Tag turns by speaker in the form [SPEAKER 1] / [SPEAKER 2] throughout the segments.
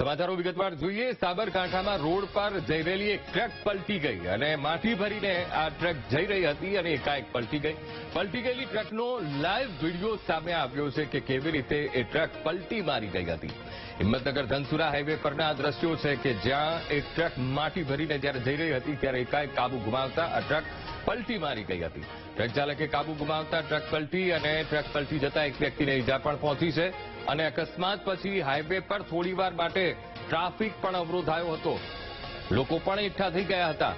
[SPEAKER 1] સમાચારો વિગતવાર જોઈએ. સાબરકાંઠામાં રોડ પર જઈ રહેલી એક ટ્રક પલટી ગઈ અને માટી ભરીને આ ટ્રક જઈ રહી હતી અને એકાએક પલટી ગઈ. પલટી ગયેલી ટ્રકનો લાઈવ વીડિયો સામે આવ્યો છે કે કેવી રીતે એ ટ્રક પલટી મારી ગઈ હતી. હિંમતનગર ધનસુરા હાઈવે પરના આ દ્રશ્યો છે કે જ્યાં એ ટ્રક માટી ભરીને જ્યારે જઈ રહી હતી ત્યારે એકાએક કાબુ ગુમાવતા આ ટ્રક પલટી મારી ગઈ હતી. ટ્રક ચાલકે કાબુ ગુમાવતા ટ્રક પલટી અને ટ્રક પલટી જતા એક વ્યક્તિને ઈજા પણ પહોંચી છે. અને અકસ્માત પછી હાઈવે પર થોડીવાર માટે ટ્રાફિક પણ અવરોધાયો હતો. લોકો પણ એકઠા થઈ ગયા હતા.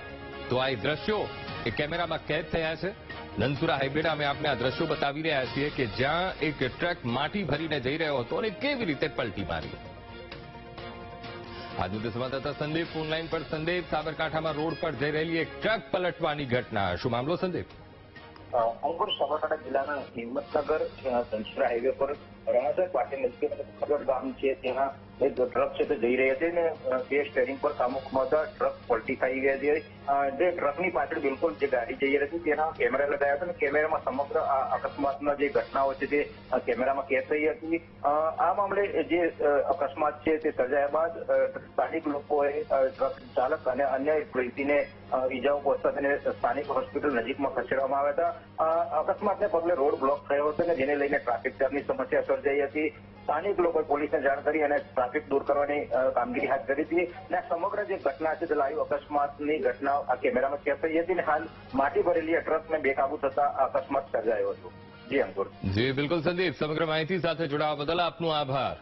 [SPEAKER 1] તો આ દ્રશ્યો એ કેમેરામાં કેદ થયા છે. નંદસુરા હાઈવેના અમે આપને આ દ્રશ્યો બતાવી રહ્યા છીએ કે જ્યાં એક ટ્રક માટી ભરીને જઈ રહ્યો હતો અને કેવી રીતે પલટી મારી. આજનું સંવાદદાતા સંદીપ ફોનલાઈન પર સંદીપ, સાબરકાંઠામાં રોડ પર જઈ રહેલી એક ટ્રક પલટવાની ઘટના. શું મામલો સંદીપ?
[SPEAKER 2] અંકુર સાબરકાંઠા જિલ્લાના હિંમતનગર ધનસુરા હાઈવે પર રણસર પાટીલ નજીક ગામ છે. ત્યાં એક ટ્રક છે તે જઈ રહી હતી ને તે સ્ટેરિંગ પર કામુકમાં હતા ટ્રક પલટી ખાઈ હતી અ, જે ટ્રકની પાછળ બિલકુલ જે ગાડી જઈ રહી હતી તેના કેમેરા લગાવ્યા હતા અને કેમેરામાં સમગ્ર આ અકસ્માતના જે ઘટનાઓ છે તે કેમેરામાં કેદ થઈ હતી. આ મામલે જે અકસ્માત છે તે સર્જાયા બાદ સ્થાનિક લોકોએ ટ્રક ચાલક અને અન્ય વ્યક્તિને ઈજાઓ પહોંચતા તેને સ્થાનિક હોસ્પિટલ નજીકમાં ખસેડવામાં આવ્યા હતા. અકસ્માતને પગલે રોડ બ્લોક થયો હતો અને જેને લઈને ટ્રાફિક જામની સમસ્યા સર્જાઈ હતી. સ્થાનિક લોકો પોલીસને જાણ કરી અને ટ્રાફિક દૂર કરવાની કામગીરી હાથ ધરી હતી. અને સમગ્ર જે ઘટના છે તે લાઈવ અકસ્માતની ઘટના આ કેમેરામાં કેદ થઈ હતી અને હાલ માટી ભરેલી ટ્રકને બેકાબુ થતા અકસ્માત સર્જાયો હતો. જી અંકુર.
[SPEAKER 1] જી, બિલકુલ સંદીપ, સમગ્ર માહિતી સાથે જોડાવા બદલ આપનો આભાર.